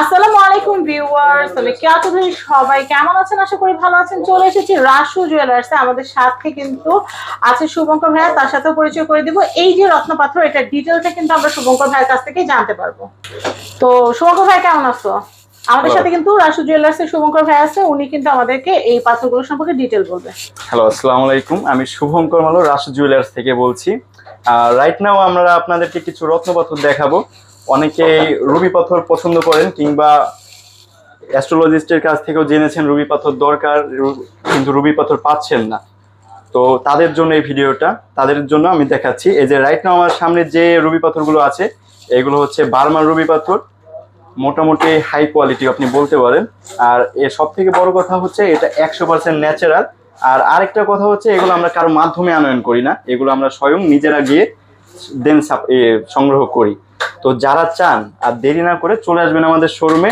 আসসালামু আলাইকুম ভিউয়ার্স আমি কেয়া চৌধুরী সবাই কেমন আছেন? আশা করি ভালো আছেন। চলে এসেছি রাসু জুয়েলার্সে আমাদের সাথে কিন্তু আছে শুভঙ্কর ভাইয়া তার সাথেও পরিচয় করে দিব। এই যে রত্নপাত্র এটা ডিটেলসে কিন্তু আমরা শুভঙ্কর ভাইয়ের কাছ থেকেই জানতে পারব। তো শুভঙ্কর ভাই কেমন আছো? আমাদের সাথে কিন্তু রাসু জুয়েলার্সের শুভঙ্কর ভাই আছে উনি কিন্তু আমাদেরকে এই পাথরগুলো সম্পর্কে ডিটেল বলবে। হ্যালো আসসালামু আলাইকুম। আমি শুভঙ্কর মালো রাশি জুয়েলার্স থেকে বলছি। রাইট নাও আমরা আপনাদেরকে কিছু রত্নপাথর দেখাবো। অনেকেই রুবি পাথর পছন্দ করেন কিংবা অ্যাস্ট্রোলজিস্টের কাছ থেকেও জেনেছেন রুবি পাথর দরকার কিন্তু রুবি পাথর পাচ্ছেন না। তো তাদের জন্য এই ভিডিওটা, তাদের জন্য আমি দেখাচ্ছি। এই যে রাইট নাও আমার সামনে যে রুবি পাথরগুলো আছে, এগুলো হচ্ছে বার্মার রুবি পাথর। মোটামুটি হাই কোয়ালিটি আপনি বলতে পারেন। আর এর সব থেকে বড় কথা হচ্ছে এটা একশো পার্সেন্ট ন্যাচারাল আর আরেকটা কথা হচ্ছে এগুলো আমরা কারও মাধ্যমে আনয়ন করি না। এগুলো আমরা স্বয়ং নিজেরা গিয়ে দেন সংগ্রহ করি। তো যারা চান আর দেরি না করে চলে আসবেন আমাদের শোরুমে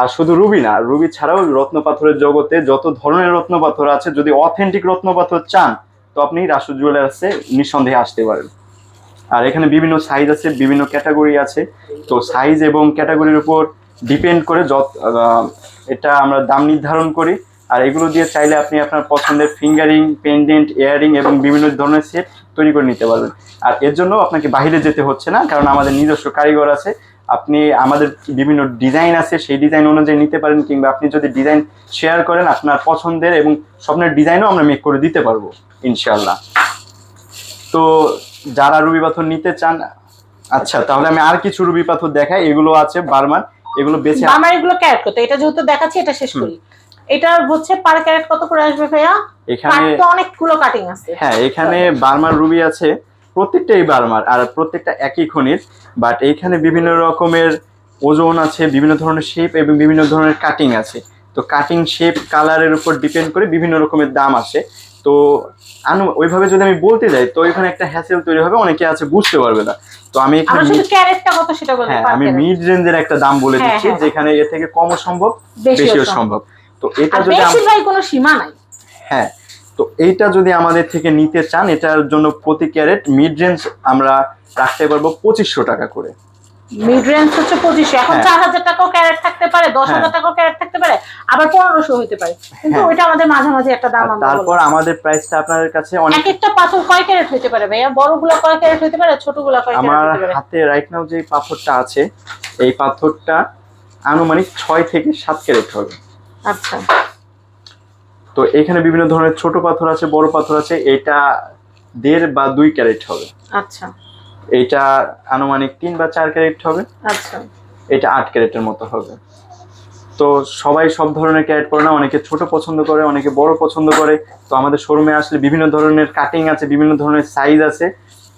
আর শুধু রুবি না, রুবি ছাড়াও রত্ন পাথরের জগতে যত ধরনের রত্ন পাথর আছে, যদি অথেন্টিক রত্ন পাথর চান, তো আপনি রাসু জুয়েলার্সে নিঃসন্দেহে আসতে পারেন। আর এখানে বিভিন্ন সাইজ আছে, বিভিন্ন ক্যাটাগরি আছে। তো সাইজ এবং ক্যাটাগরির উপর ডিপেন্ড করে যত এটা আমরা দাম নির্ধারণ করি। আর এগুলো দিয়ে চাইলে আপনি আপনার পছন্দের ফিঙ্গারিং পেন্ডেন্ট ইয়ারিং এবং বিভিন্ন ধরনের সেট তৈরি করে নিতে পারবেন। আর এর জন্য আপনাকে বাইরে যেতে হচ্ছে না কারণ আমাদের নিজস্ব কারিগর আছে। আপনি আমাদের বিভিন্ন ডিজাইন আছে সেই ডিজাইন অনুযায়ী নিতে পারেন কিংবা আপনি যদি ডিজাইন শেয়ার করেন আপনার পছন্দের এবং স্বপ্নের ডিজাইনও আমরা মেক করে দিতে পারব ইনশাল্লাহ তো যারা রুবি পাথর নিতে চান আচ্ছা তাহলে আমি আর কিছু রুবি পাথর দেখাই। এগুলো আছে বারমান এগুলো বেছে আমার এগুলো ক্যারেট কত এটা যেহেতু দেখাচ্ছি এটা শেষ করি। এটার হচ্ছে পার ক্যারেট কত করে আসবে ভাইয়া? এখানে তো অনেকগুলো কাটিং আছে। হ্যাঁ এখানে বার্মার রুবি আছে। প্রত্যেকটাই বার্মার আর প্রত্যেকটা একই খনির বাট এইখানে বিভিন্ন রকমের ওজন আছে বিভিন্ন ধরনের শেপ এবং বিভিন্ন ধরনের কাটিং আছে। তো কাটিং শেপ কালারের উপর ডিপেন্ড করে বিভিন্ন রকমের দাম আসে। তো আনু ওইভাবে যদি আমি বলতে যাই তো এখানে একটা হ্যাসেল তৈরি হবে অনেকে আছে বুঝতে পারবে না। তো আমি এখানে হ্যাঁ আমি মিড রেঞ্জের একটা দাম বলে হ্যাঁ, দিচ্ছি হ্যাঁ। যেখানে এর থেকে কমও সম্ভব বেশিও সম্ভব। তো এটা যদি ভাই কোনো সীমা নাই। হ্যাঁ তো এইটা যদি আমাদের থেকে নিতে চান এটার জন্য প্রতি ক্যারেট মিড রেঞ্জ আমরা রাখতে পারব পঁচিশশো টাকা করে। মিড রেঞ্জ হচ্ছে পঁচিশশো। এখন হ্যাঁ। চার হাজার টাকাও ক্যারেট থাকতে পারে দশ হাজার হ্যাঁ। টাকাও ক্যারেট থাকতে পারে আবার পনেরোশো হতে পারে। কিন্তু হ্যাঁ। ওইটা আমাদের মাঝামাঝি একটা দাম তারপর আমাদের প্রাইসটা আপনাদের কাছে অনেক এক একটা পাথর কয় ক্যারেট হতে পারে ভাইয়া? বড়গুলো কয় ক্যারেট হতে পারে ছোটগুলো কয় আমার ক্যারেট হতে পারে? হাতে রাইট নাও যে পাথরটা আছে এই পাথরটা আনুমানিক ছয় থেকে সাত ক্যারেট হবে। আচ্ছা। তো এখানে বিভিন্ন ধরনের ছোট পাথর আছে বড় পাথর আছে এটা দেড় বা দুই ক্যারেট হবে। আচ্ছা। এইটা আনুমানিক তিন বা চার ক্যারেট হবে। আচ্ছা। এটা আট ক্যারেটের মতো হবে। তো সবাই সব ধরনের ক্যারেট পরে না অনেকে ছোট পছন্দ করে অনেকে বড় পছন্দ করে। তো আমাদের শোরুমে আসলে বিভিন্ন ধরনের কাটিং আছে বিভিন্ন ধরনের সাইজ আছে।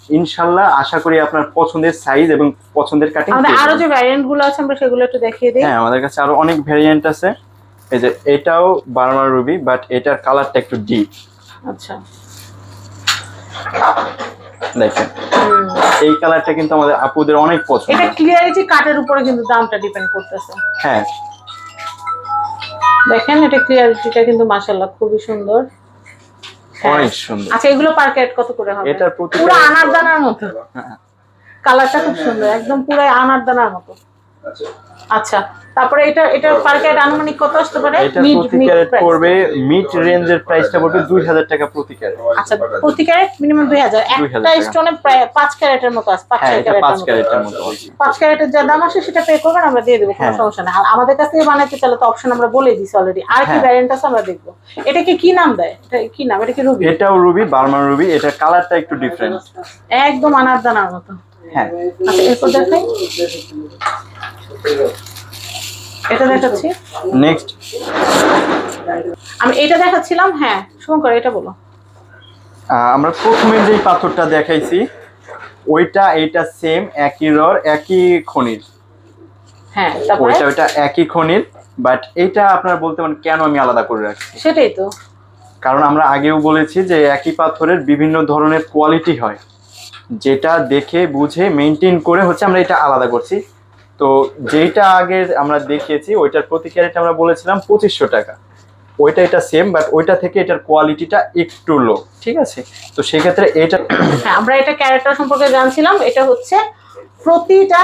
ইনশাল্লাহ আশা করি আপনার পছন্দের সাইজ এবং পছন্দের কাটিং আমাদের আরও যে ভ্যারিয়েন্টগুলো আছে আমরা সেগুলো একটু দেখিয়ে দিই। হ্যাঁ আমাদের কাছে আরও অনেক ভেরিয়েন্ট আছে। এই যে এটাও বার্মার রুবি বাট এটার কালারটা একটু ডিপ আচ্ছা। দেখেন। এই কালারটা কিন্তু আমাদের আপুদের অনেক পছন্দ। এটা ক্লিয়ারিটি কাটের উপরে কিন্তু দামটা ডিপেন্ড করতেছে। হ্যাঁ। দেখেন এটা ক্লিয়ারিটিটা কিন্তু মাশাআল্লাহ খুবই সুন্দর। হ্যাঁ। অনেক সুন্দর। আচ্ছা এগুলো পার ক্যারেট কত করে হবে? এটার প্রতি পুরো আনার দানার মতো। হ্যাঁ। কালারটা খুব সুন্দর একদম পুরো আনার দানার মতো। আচ্ছা তারপরে এটা এটা পার ক্যারেট আনুমানিক কত আসতে পারে? এটা Mid- প্রতি mid ক্যারেট পড়বে মিড রেঞ্জের প্রাইসটা পড়বে দুই হাজার টাকা প্রতি ক্যারেট। আচ্ছা প্রতি ক্যারেট মিনিমাম দুই হাজার। 2000 একটা। স্টোনে প্রায় পাঁচ ক্যারেটের মতো আছে পাঁচ হ্যাঁ ক্যারেটের মতো ক্যারেটের মতো পাঁচ ক্যারেটের যা দাম আসে সেটা পে করবেন আমরা দিয়ে দেবো কোনো হ্যাঁ। সমস্যা নেই। আর আমাদের কাছ থেকে বানাইতে চাইলে তো অপশন আমরা বলে দিছি অলরেডি আর কি। ভ্যারিয়েন্ট আছে আমরা দেখব। এটা কি কি নাম দেয়? এটা কি নাম? এটা কি রুবি? এটাও রুবি বার্মান রুবি এটা কালারটা একটু ডিফারেন্ট একদম আনার দানার মতো। হ্যাঁ। আচ্ছা এরপর দেখাই। এটা দেখাচ্ছি? নেক্সট আমি এটা দেখাচ্ছিলাম হ্যাঁ শুভঙ্কর এটা বলো। আমরা প্রথমে যেই পাথরটা দেখাইছি ওইটা এইটা সেম একই রর একই খনির হ্যাঁ ওইটা ওইটা একই খনির বাট এইটা আপনারা বলতে পারেন কেন আমি আলাদা করে রাখছি? সেটাই তো। কারণ আমরা আগেও বলেছি যে একই পাথরের বিভিন্ন ধরনের কোয়ালিটি হয়। যেটা দেখে বুঝে মেনটেন করে হচ্ছে আমরা এটা আলাদা করছি। তো যেটা আগের আমরা দেখিয়েছি ওইটার প্রতি ক্যারেট আমরা বলেছিলাম পঁচিশশো টাকা। ওইটা এটা সেম বাট ওইটা থেকে এটার কোয়ালিটিটা একটু লো ঠিক আছে? তো সেক্ষেত্রে এটা হ্যাঁ আমরা এটা ক্যারেক্টার সম্পর্কে জানছিলাম এটা হচ্ছে প্রতিটা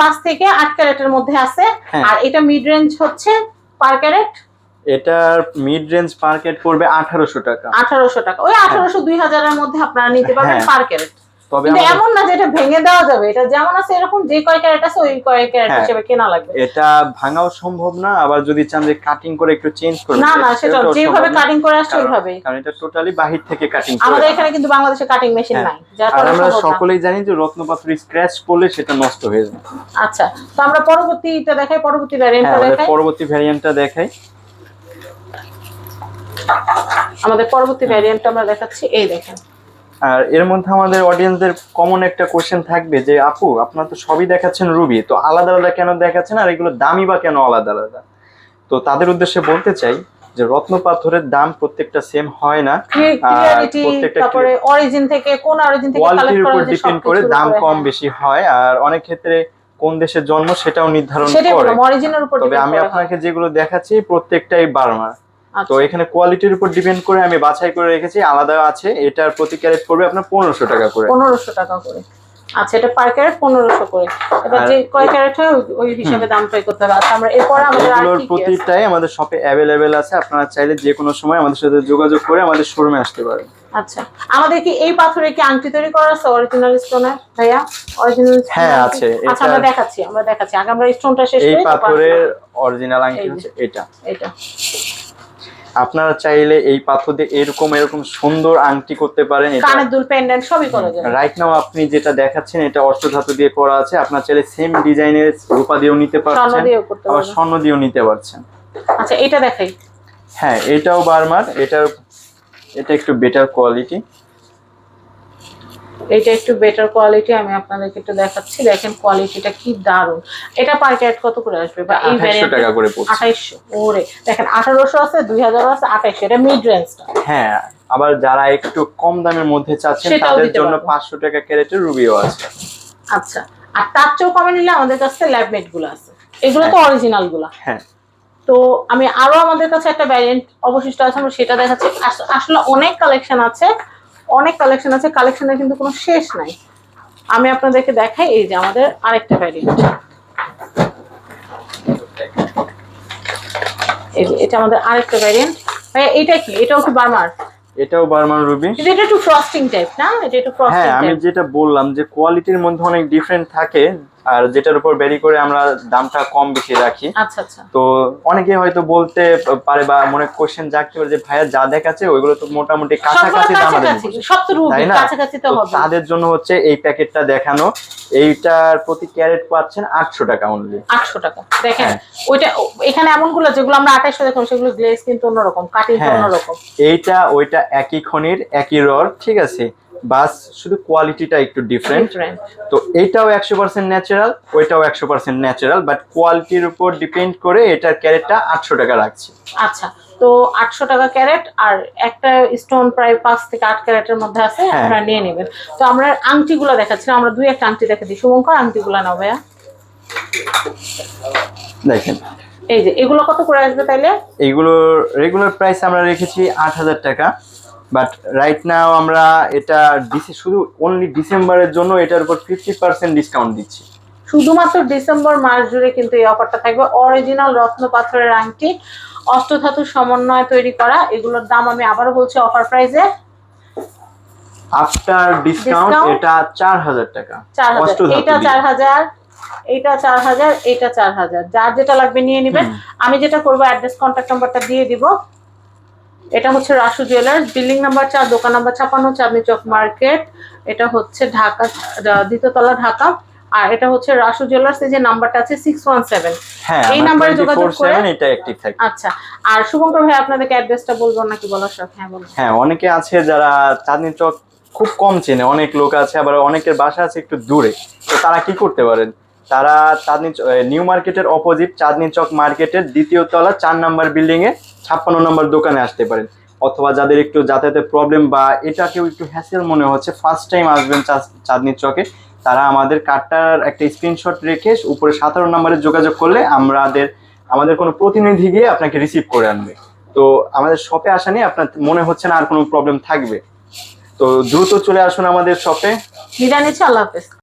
পাঁচ থেকে আট ক্যারেটের মধ্যে আছে হ্যাঁ। আর এটা মিড রেঞ্জ হচ্ছে পার ক্যারেট এটার মিড রেঞ্জ মার্কেট পড়বে আঠারোশো টাকা। আঠারোশো টাকা। ওই আঠারোশো দুই হাজারের মধ্যে আপনারা নিতে পারবেন। পার ক্যারেট তবে এমন না যে এটা ভেঙে দেওয়া যাবে এটা যেমন আছে এরকম যে কয় ক্যারেট আছে ওই কয় ক্যারেট। হিসেবে কেনা লাগবে। এটা ভাঙাও সম্ভব না আবার যদি চান যে কাটিং করে একটু চেঞ্জ করবে না না সেটা যেভাবে কাটিং করে আসছে ওইভাবেই। কারণ এটা টোটালি বাহির থেকে কাটিং করে আমাদের এখানে কিন্তু বাংলাদেশে কাটিং মেশিন হ্যাঁ। নাই যার আর আমরা সকলেই জানি যে রত্নপাথর স্ক্র্যাচ করলে সেটা নষ্ট হয়ে যায়। আচ্ছা তো আমরা পরবর্তীটা দেখাই পরবর্তী ভ্যারিয়েন্টটা দেখাই। পরবর্তী ভ্যারিয়েন্টটা দেখাই। আমাদের পরবর্তী ভ্যারিয়েন্টটা আমরা দেখাচ্ছি এই দেখেন। আর এর মধ্যে আমাদের অডিয়েন্সদের কমন একটা কোশ্চেন থাকবে যে আপু আপনারা তো সবই দেখাচ্ছেন রুবি তো আলাদা আলাদা কেন দেখাচ্ছেন আর এগুলো দামি বা কেন আলাদা আলাদা? তো তাদের উদ্দেশ্যে বলতে চাই যে রত্ন পাথরের দাম প্রত্যেকটা সেম হয় না। তারপরে অরিজিন থেকে কোন অরিজিন থেকে কোয়ালিটির উপর ডিপেন্ড করে দাম কম। বেশি হয় আর অনেক ক্ষেত্রে কোন দেশের জন্ম সেটাও নির্ধারণ করে। অরিজিনের উপর তবে আমি আপনাকে যেগুলো দেখাচ্ছি প্রত্যেকটাই বার্মা। তো আচ্ছা। এখানে কোয়ালিটির উপর ডিপেন্ড করে আমি বাছাই করে রেখেছি আলাদা আছে। এটার প্রতি ক্যারেট পড়বে আপনার পনেরোশো টাকা করে। পনেরোশো টাকা করে। আচ্ছা এটা পার ক্যারেট পনেরোশো করে। এবার আর- যে কয় ক্যারেট হয় ওই- হিসাবে দামটাই করতে হবে। আচ্ছা আমরা এরপরে আমাদের আর কি? প্রতিটাই আমাদের শপে অ্যাভেলেবেল আছে। আপনারা চাইলে যে কোনো সময় আমাদের সাথে যোগাযোগ করে আমাদের শোরুমে আসতে পারেন। আচ্ছা আমাদের কি এই পাথরে কি আংটি তৈরি করা আছে অরিজিনাল স্টোনের ভাইয়া অরিজিনাল হ্যাঁ, আছে। আচ্ছা আমরা দেখাচ্ছি আমরা দেখাচ্ছি। আগে আমরা স্টোনটা শেষ করি তারপর পাথরের অরিজিনাল আংটি এই হচ্ছে এটা। এটা আপনারা চাইলে এই পাথর দিয়ে এরকম এরকম সুন্দর আংটি করতে পারেন কানের দুল পেন্ডেন্ট সবই করা যায়। রাইট নাও আপনি যেটা দেখাচ্ছেন এটা অষ্টধাতু দিয়ে করা আছে। আপনার চাইলে সেম ডিজাইনের রূপা দিয়েও নিতে পারছেন আবার স্বর্ণ দিয়েও নিতে পারছেন। আচ্ছা এটা দেখাই। হ্যাঁ এটাও বারমার এটা এটা একটু বেটার কোয়ালিটি এটা একটু বেটার কোয়ালিটি আমি আপনাদেরকে একটু দেখাচ্ছি। দেখেন কোয়ালিটিটা কি দারুণ। এটা পার ক্যারেট কত করে আসবে? বা এই টাকা করে পড়ছে। আঠাইশশো ওরে। দেখেন আঠারোশো আছে দুই হাজার আছে আঠাইশশো। এটা মিড রেঞ্জটা হ্যাঁ আবার যারা একটু কম দামের মধ্যে চাচ্ছেন তাদের জন্য। পাঁচশো টাকা ক্যারেটের রুবিও আছে। আচ্ছা আর তার চেয়েও কমে নিলে আমাদের কাছে ল্যাবমেটগুলো আছে। এগুলো তো অরিজিনালগুলা। হ্যাঁ। তো আমি আরও আমাদের কাছে একটা ভ্যারিয়েন্ট অবশিষ্ট আছে আমরা সেটা দেখাচ্ছি। আস- আসলে অনেক কালেকশন আছে। অনেক কালেকশন আছে কালেকশনের কিন্তু কোনো শেষ নাই। আমি আপনাদেরকে দেখাই এই যে আমাদের আরেকটা ভ্যারিয়েন্ট এই যে এটা আমাদের আরেকটা ভ্যারিয়েন্ট ভাই এটা কি? এটাও কি বার্মার? এটাও বার্মান রুবি। এটা একটু ফ্রস্টিং টাইপ না? এটা একটু ফ্রস্টিং হ্যাঁ আমি যেটা বললাম যে কোয়ালিটির মধ্যে অনেক ডিফারেন্ট থাকে আর যেটার উপর বেরি করে আমরা দামটা কম বেশি রাখি। আচ্ছা আচ্ছা। তো অনেকে হয়তো বলতে পারে বা মনে কোশ্চেন জাগতে পারে যে ভাইয়া যা দেখাচ্ছে ওইগুলো তো মোটামুটি কাছাকাছি দাম তাই না? কাছাকাছি তো তো হবে। তাদের জন্য হচ্ছে এই প্যাকেটটা দেখানো। এইটার প্রতি ক্যারেট পাচ্ছেন আটশো টাকা অনলি আটশো টাকা। দেখেন হ্যাঁ। ওইটা এখানে এমনগুলো যেগুলো আমরা আঠাশশো দেখুন সেগুলো গ্লেজ কিন্তু অন্যরকম কাটিং হ্যাঁ। অন্যরকম। এইটা ওইটা একই খনির একই রড ঠিক আছে? বাস শুধু কোয়ালিটিটা একটু ডিফারেন্ট ডিফারেন্ট তো এইটাও একশো পার্সেন্ট ন্যাচারাল ওইটাও একশো পার্সেন্ট ন্যাচারাল বাট কোয়ালিটির উপর ডিপেন্ড করে এটার ক্যারেটটা আটশো টাকা রাখছি আচ্ছা তো আটশো টাকা ক্যারেট আর একটা স্টোন প্রায় পাঁচ থেকে আট ক্যারেটের মধ্যে আছে হ্যাঁ। আপনারা নিয়ে নেবেন। তো আমরা আংটিগুলো দেখাচ্ছিলাম আমরা দুই একটা আংটি দেখে দিই। শুভঙ্কর আংটিগুলো নাও ভাইয়া। দেখেন। এই যে এগুলো কত করে আসবে তাইলে? এইগুলোর রেগুলার প্রাইস আমরা রেখেছি আট হাজার টাকা বাট রাইট নাও আমরা এটা ডিসে শুধু অনলি ডিসেম্বরের জন্য এটার উপর ফিফটি পার্সেন্ট ডিসকাউন্ট দিচ্ছি। শুধুমাত্র ডিসেম্বর মাস জুড়ে কিন্তু এই অফারটা থাকবে। অরিজিনাল রত্ন পাথরের আংটি অষ্টধাতুর সমন্বয় তৈরি করা এগুলোর দাম আমি আবারও বলছি অফার প্রাইসে। আফটার ডিসকাউন্ট এটা চার হাজার টাকা। অষ্টধাতু এইটা চার হাজার এইটা চার হাজার যার যেটা লাগবে নিয়ে নেবেন আমি যেটা করব অ্যাড্রেস কন্ট্যাক্ট নাম্বারটা দিয়ে দিব। এটা হচ্ছে রাসু জুয়েলার্স বিল্ডিং নাম্বার চার দোকান নাম্বার ছাপান্ন চাঁদনি চক মার্কেট এটা হচ্ছে ঢাকা দ্বিতীয়তলা ঢাকা। আর এটা হচ্ছে রাসু জুয়েলার্স যে নাম্বারটা আছে সিক্স ওয়ান সেভেন হ্যাঁ এই নাম্বারে যোগাযোগ করে- এটা অ্যাক্টিভ থাকে। আচ্ছা আর শুভঙ্কর ভাই আপনাদেরকে অ্যাড্রেসটা বলব নাকি বলার শখ হ্যাঁ বলুন। হ্যাঁ অনেকে আছে যারা চাঁদনি চক খুব কম চেনে অনেক লোক আছে আবার অনেকের বাসা আছে একটু দূরে। তো তারা কি করতে পারেন? তারা চাঁদনি নিউ মার্কেটের অপোজিট চাঁদনি চক মার্কেটের দ্বিতীয় তলা চার নাম্বার বিল্ডিং এ ছাপ্পান্ন নম্বর দোকানে আসতে পারেন। অথবা যাদের একটু যাতায়াতের প্রবলেম বা এটাকেও একটু হ্যাসেল মনে হচ্ছে ফার্স্ট টাইম আসবেন চাঁদনি চকে তারা আমাদের কার্ডটার একটা স্ক্রিনশট রেখে উপরে সাতান্ন নম্বরে যোগাযোগ করলে আমাদের আমাদের কোনো প্রতিনিধি গিয়ে আপনাকে রিসিভ করে আনবে। তো আমাদের শপে আসা নিয়ে আপনার মনে হচ্ছে না আর কোনো প্রবলেম থাকবে। তো দ্রুত চলে আসুন আমাদের শপে বিরিয়ানি আল্লাহ হাফেজ।